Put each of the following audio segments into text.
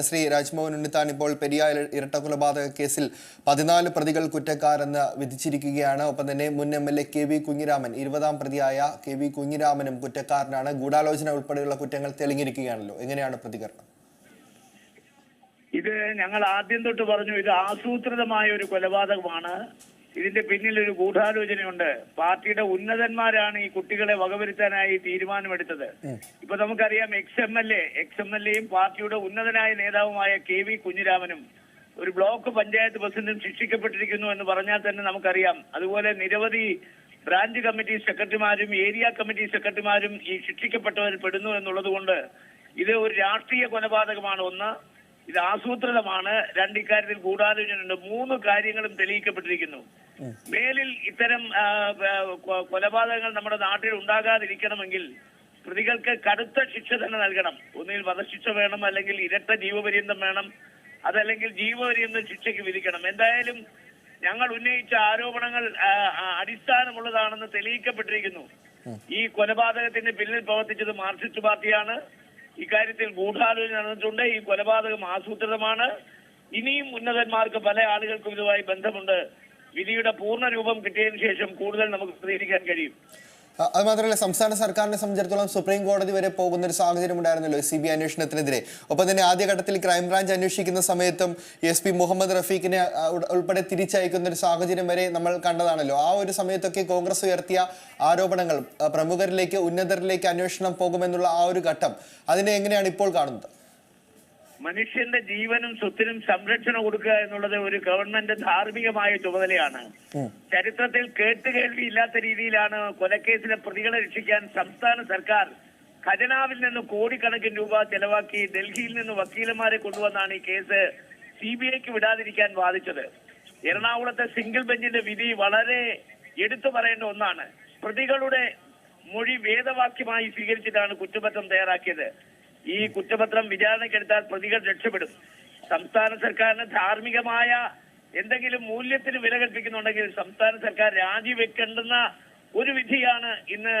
ശ്രീ രാജ്മോഹൻ ഉണ്ണിത്താൻ ഇപ്പോൾ പെരിയ ഇരട്ട കൊലപാതക കേസിൽ പതിനാല് പ്രതികൾ കുറ്റക്കാരെന്ന് വിധിച്ചിരിക്കുകയാണ്. ഒപ്പം തന്നെ മുൻ M L A K V Kunhiraman ഇരുപതാം പ്രതിയായ കെ വി കുഞ്ഞിരാമനും കുറ്റക്കാരനാണ്. ഗൂഢാലോചന ഉൾപ്പെടെയുള്ള കുറ്റങ്ങൾ തെളിഞ്ഞിരിക്കുകയാണല്ലോ. എങ്ങനെയാണ് പ്രതികരണം? ഇത് ഞങ്ങൾ ആദ്യം തൊട്ട് പറഞ്ഞു ഇത് ആസൂത്രിതമായ ഒരു കൊലപാതകമാണ്. ഇതിന്റെ പിന്നിൽ ഒരു ഗൂഢാലോചനയുണ്ട്. പാർട്ടിയുടെ ഉന്നതന്മാരാണ് ഈ കുട്ടികളെ വകവരുത്താനായി തീരുമാനമെടുത്തത്. ഇപ്പൊ നമുക്കറിയാം ex M L A ex M L എയും പാർട്ടിയുടെ ഉന്നതനായ നേതാവുമായ കെ വി കുഞ്ഞിരാമനും ഒരു ബ്ലോക്ക് പഞ്ചായത്ത് പ്രസിഡന്റും ശിക്ഷിക്കപ്പെട്ടിരിക്കുന്നു എന്ന് പറഞ്ഞാൽ തന്നെ നമുക്കറിയാം. അതുപോലെ നിരവധി ബ്രാഞ്ച് കമ്മിറ്റി സെക്രട്ടറിമാരും ഏരിയ കമ്മിറ്റി സെക്രട്ടറിമാരും ഈ ശിക്ഷിക്കപ്പെട്ടവരിൽ പെടുന്നു എന്നുള്ളത് കൊണ്ട് ഇത് ഒരു രാഷ്ട്രീയ കൊലപാതകമാണ്. ഒന്ന് ഇത് ആസൂത്രിതമാണ്. രണ്ട് ഇക്കാര്യത്തിൽ ഗൂഢാലോചനയുണ്ട്. മൂന്ന് കാര്യങ്ങളും തെളിയിക്കപ്പെട്ടിരിക്കുന്നു. മേലിൽ ഇത്തരം കൊലപാതകങ്ങൾ നമ്മുടെ നാട്ടിൽ ഉണ്ടാകാതിരിക്കണമെങ്കിൽ പ്രതികൾക്ക് കടുത്ത ശിക്ഷ തന്നെ നൽകണം. ഒന്നിൽ വധശിക്ഷ വേണം അല്ലെങ്കിൽ ഇരട്ട ജീവപര്യന്തം വേണം അതല്ലെങ്കിൽ ജീവപര്യന്തം ശിക്ഷയ്ക്ക് വിധിക്കണം. എന്തായാലും ഞങ്ങൾ ഉന്നയിച്ച ആരോപണങ്ങൾ അടിസ്ഥാനമുള്ളതാണെന്ന് തെളിയിക്കപ്പെട്ടിരിക്കുന്നു. ഈ കൊലപാതകത്തിന്റെ പിന്നിൽ പ്രവർത്തിച്ചത് മാർക്സിസ്റ്റ് പാർട്ടിയാണ്. ഇക്കാര്യത്തിൽ ഗൂഢാലോചന നടന്നിട്ടുണ്ട്. ഈ കൊലപാതകം ആസൂത്രിതമാണ്. ഇനിയും ഉന്നതന്മാർക്ക് പല ആളുകൾക്കും ഇതുമായി ബന്ധമുണ്ട്. വിധിയുടെ പൂർണ രൂപം കിട്ടിയതിനു ശേഷം കൂടുതൽ നമുക്ക് പ്രതികരിക്കാൻ കഴിയും. അ- അത് മാത്രമല്ല സംസ്ഥാന സർക്കാരിനെ സംബന്ധിച്ചിടത്തോളം സുപ്രീം കോടതി വരെ പോകുന്ന ഒരു സാഹചര്യം ഉണ്ടായിരുന്നല്ലോ സി ബി അന്വേഷണത്തിനെതിരെ. ഒപ്പം തന്നെ ആദ്യഘട്ടത്തിൽ ക്രൈംബ്രാഞ്ച് അന്വേഷിക്കുന്ന സമയത്തും എസ് പി മുഹമ്മദ് റഫീഖിനെ ഉൾപ്പെടെ തിരിച്ചയക്കുന്ന ഒരു സാഹചര്യം വരെ നമ്മൾ കണ്ടതാണല്ലോ. ആ ഒരു സമയത്തൊക്കെ കോൺഗ്രസ് ഉയർത്തിയ ആരോപണങ്ങൾ പ്രമുഖരിലേക്ക് ഉന്നതരിലേക്ക് അന്വേഷണം പോകുമെന്നുള്ള ആ ഒരു ഘട്ടം. അതിനെ എങ്ങനെയാണ് ഇപ്പോൾ കാണുന്നത്? മനുഷ്യന്റെ ജീവനും സ്വത്തിനും സംരക്ഷണം കൊടുക്കുക എന്നുള്ളത് ഒരു ഗവൺമെന്റ് ധാർമ്മികമായ ചുമതലയാണ്. ചരിത്രത്തിൽ കേട്ടുകേൾവി ഇല്ലാത്ത രീതിയിലാണ് കൊലക്കേസിലെ പ്രതികളെ രക്ഷിക്കാൻ സംസ്ഥാന സർക്കാർ ഖജനാവിൽ നിന്ന് കോടിക്കണക്കിന് രൂപ ചെലവാക്കി ഡൽഹിയിൽ നിന്ന് വക്കീലന്മാരെ കൊണ്ടുവന്നാണ് ഈ കേസ് സി ബി ഐക്ക് വിടാതിരിക്കാൻ വാദിച്ചത്. എറണാകുളത്തെ സിംഗിൾ ബെഞ്ചിന്റെ വിധി വളരെ എടുത്തു പറയേണ്ട ഒന്നാണ്. പ്രതികളുടെ മൊഴി വേദവാക്യമായി സ്വീകരിച്ചിട്ടാണ് കുറ്റപത്രം തയ്യാറാക്കിയത്. ഈ കുറ്റപത്രം വിചാരണയ്ക്കെടുത്താൽ പ്രതികൾ രക്ഷപ്പെടും. സംസ്ഥാന സർക്കാരിന് ധാർമ്മികമായ എന്തെങ്കിലും മൂല്യത്തിന് വില കൽപ്പിക്കുന്നുണ്ടെങ്കിൽ സംസ്ഥാന സർക്കാർ രാജിവെക്കേണ്ടുന്ന ഒരു വിധിയാണ് ഇന്ന്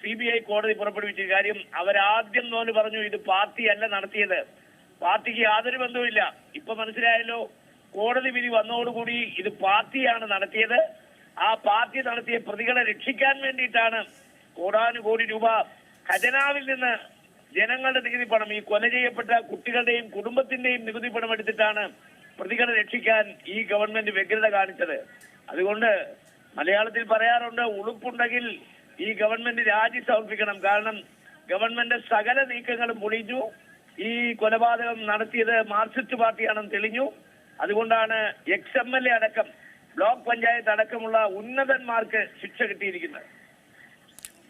സി ബി ഐ കോടതി പുറപ്പെടുവിച്ച കാര്യം അവരാദ്യം നോന് പറഞ്ഞു ഇത് പാർട്ടിയല്ല നടത്തിയത്. പാർട്ടിക്ക് യാതൊരു ബന്ധവുമില്ല. ഇപ്പൊ മനസ്സിലായല്ലോ കോടതി വിധി വന്നതോടുകൂടി ഇത് പാർട്ടിയാണ് നടത്തിയത്. ആ പാർട്ടി നടത്തിയ പ്രതികളെ രക്ഷിക്കാൻ വേണ്ടിയിട്ടാണ് കോടാനുകോടി രൂപ ഖജനാവിൽ നിന്ന് ജനങ്ങളുടെ നികുതി പണം ഈ കൊല ചെയ്യപ്പെട്ട കുട്ടികളുടെയും കുടുംബത്തിന്റെയും നികുതി പണം എടുത്തിട്ടാണ് പ്രതികളെ രക്ഷിക്കാൻ ഈ ഗവൺമെന്റ് വ്യഗ്രത കാണിച്ചത്. അതുകൊണ്ട് മലയാളത്തിൽ പറയാറുണ്ട് ഉളുപ്പുണ്ടെങ്കിൽ ഈ ഗവൺമെന്റ് രാജി സമർപ്പിക്കണം. കാരണം ഗവൺമെന്റ് സകല നീക്കങ്ങളും പൊളിഞ്ഞു. ഈ കൊലപാതകം നടത്തിയത് മാർക്സിസ്റ്റ് പാർട്ടിയാണെന്ന് തെളിഞ്ഞു. അതുകൊണ്ടാണ് എക്സ് എം എൽ എ അടക്കം ബ്ലോക്ക് പഞ്ചായത്ത് അടക്കമുള്ള ഉന്നതന്മാർക്ക് ശിക്ഷ കിട്ടിയിരിക്കുന്നത്.